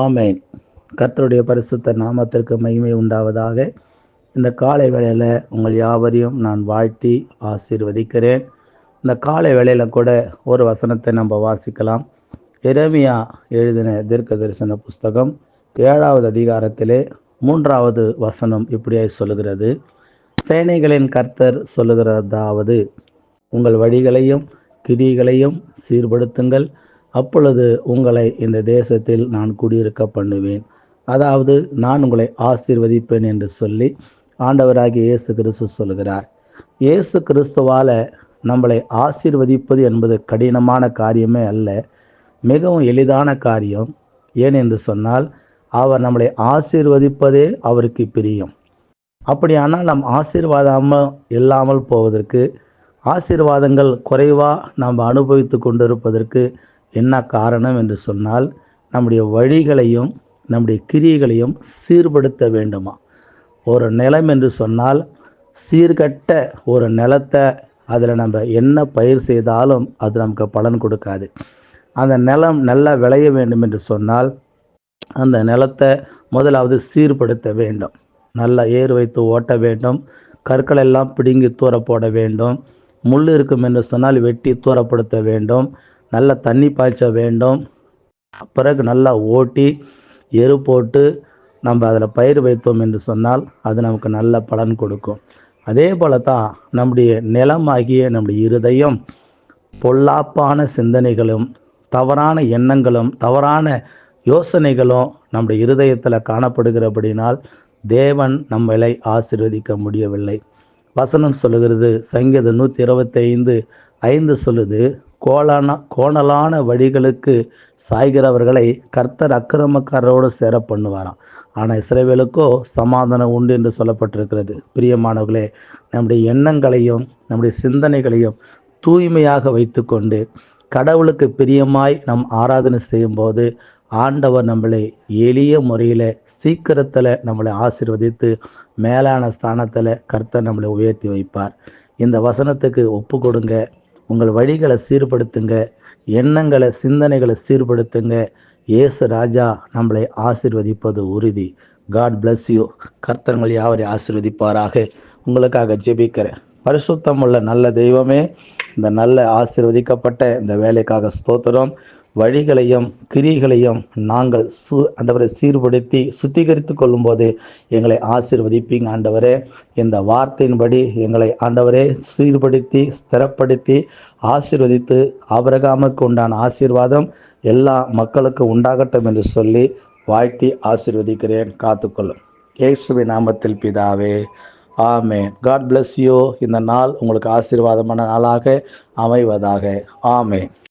ஆமேன். கர்த்தருடைய பரிசுத்த நாமத்திற்கு மகிமை உண்டாவதாக. இந்த காலை வேளையில் உங்கள் யாவரையும் நான் வாழ்த்தி ஆசீர்வதிக்கிறேன். இந்த காலை வேளையில் கூட ஒரு வசனத்தை நம்ம வாசிக்கலாம். இரமியா எழுதின தீர்க்க தரிசன புஸ்தகம் ஏழாவது அதிகாரத்திலே மூன்றாவது வசனம் இப்படியாய் சொல்லுகிறது. சேனைகளின் கர்த்தர் சொல்லுகிறதாவது உங்கள் வழிகளையும் கிரிகளையும் சீர்படுத்துங்கள். அப்பொழுது உங்களை இந்த தேசத்தில் நான் குடியிருக்க பண்ணுவேன். அதாவது நான் உங்களை ஆசீர்வதிப்பேன் என்று சொல்லி ஆண்டவராகிய இயேசு கிறிஸ்து சொல்லுகிறார். இயேசு கிறிஸ்துவால நம்மளை ஆசீர்வதிப்பது என்பது கடினமான காரியமே அல்ல மிகவும் எளிதான காரியம். ஏன் என்று சொன்னால் அவர் நம்மளை ஆசீர்வதிப்பதே அவருக்கு பிரியம். அப்படியானால் நம் ஆசீர்வாதமாக இல்லாமல் போவதற்கு ஆசீர்வாதங்கள் குறைவாக நாம் அனுபவித்து கொண்டிருப்பதற்கு என்ன காரணம் என்று சொன்னால் நம்முடைய வழிகளையும் நம்முடைய கிரியைகளையும் சீர்படுத்த வேண்டுமா? ஒரு நிலம் என்று சொன்னால் சீர்கட்ட ஒரு நிலத்தை அதில் நம்ம என்ன பயிர் செய்தாலும் அது நமக்கு பலன் கொடுக்காது. அந்த நிலம் நல்லா விளைய வேண்டும் என்று சொன்னால் அந்த நிலத்தை முதலாவது சீர்படுத்த வேண்டும். நல்லா ஏர் வைத்து ஓட்ட வேண்டும். கற்களை எல்லாம் பிடுங்கி தூர போட வேண்டும். முள் இருக்கும் என்று சொன்னால் வெட்டி தூரப்படுத்த வேண்டும். நல்ல தண்ணி பாய்ச்ச வேண்டும். பிறகு நல்லா ஓட்டி எரு போட்டு நம்ம அதில் பயிர் வைத்தோம் என்று சொன்னால் அது நமக்கு நல்ல பலன் கொடுக்கும். அதே போல தான் நம்முடைய நிலமாகிய நம்முடைய இருதயம் பொல்லாப்பான சிந்தனைகளும் தவறான எண்ணங்களும் தவறான யோசனைகளும் நம்முடைய இருதயத்தில் காணப்படுகிறபடினால் தேவன் நம்மளை ஆசிர்வதிக்க முடியவில்லை. வசனம் சொல்லுகிறது சங்கீத நூற்றி இருபத்தைந்து ஐந்து சொல்லுது கோலான கோணலான வழிகளுக்கு சாய்கிறவர்களை கர்த்தர் அக்கிரமக்காரரோடு சேர பண்ணுவாராம். ஆனால் இஸ்ரேவேலுக்கோ சமாதானம் உண்டு என்று சொல்லப்பட்டிருக்கிறது. பிரியமானவர்களே நம்முடைய எண்ணங்களையும் நம்முடைய சிந்தனைகளையும் தூய்மையாக வைத்துக்கொண்டு கடவுளுக்கு பிரியமாய் நம் ஆராதனை செய்யும்போது ஆண்டவர் நம்மளை எளிய முறையில் சீக்கிரத்தில் நம்மளை ஆசிர்வதித்து மேலான ஸ்தானத்தில் கர்த்தர் நம்மளை உயர்த்தி வைப்பார். இந்த வசனத்துக்கு ஒப்பு கொடுங்க. உங்கள் வழிகளை சீர்படுத்துங்க. எண்ணங்களை சிந்தனைகளை சீர்படுத்துங்க. இயேசு ராஜா நம்மளை ஆசிர்வதிப்பது உறுதி. காட் பிளஸ் யூ கர்த்தர்கள் யாவரை ஆசிர்வதிப்பாராக. உங்களுக்காக ஜெபிக்கிறேன். பரிசுத்தம் உள்ள நல்ல தெய்வமே இந்த நல்ல ஆசிர்வதிக்கப்பட்ட இந்த வேலைக்காக ஸ்தோத்திரம். வழிகளையும் கிரிகளையும் நாங்கள் சு ஆண்டவரை சீர்படுத்தி சுத்திகரித்து கொள்ளும்போது எங்களை ஆசீர்வதிப்பீங்க ஆண்டவரே. இந்த வார்த்தையின்படி எங்களை ஆண்டவரே சீர்படுத்தி ஸ்திரப்படுத்தி ஆசீர்வதித்து ஆபரகாமுக்கு உண்டான ஆசீர்வாதம் எல்லா மக்களுக்கும் உண்டாகட்டும் என்று சொல்லி வாழ்த்தி ஆசீர்வதிக்கிறேன். காத்துக்கொள்ளும். இயேசுவி நாமத்தில் பிதாவே ஆமே காட் பிளஸ் யூ இந்த நாள் உங்களுக்கு ஆசீர்வாதமான நாளாக அமைவதாக. ஆமே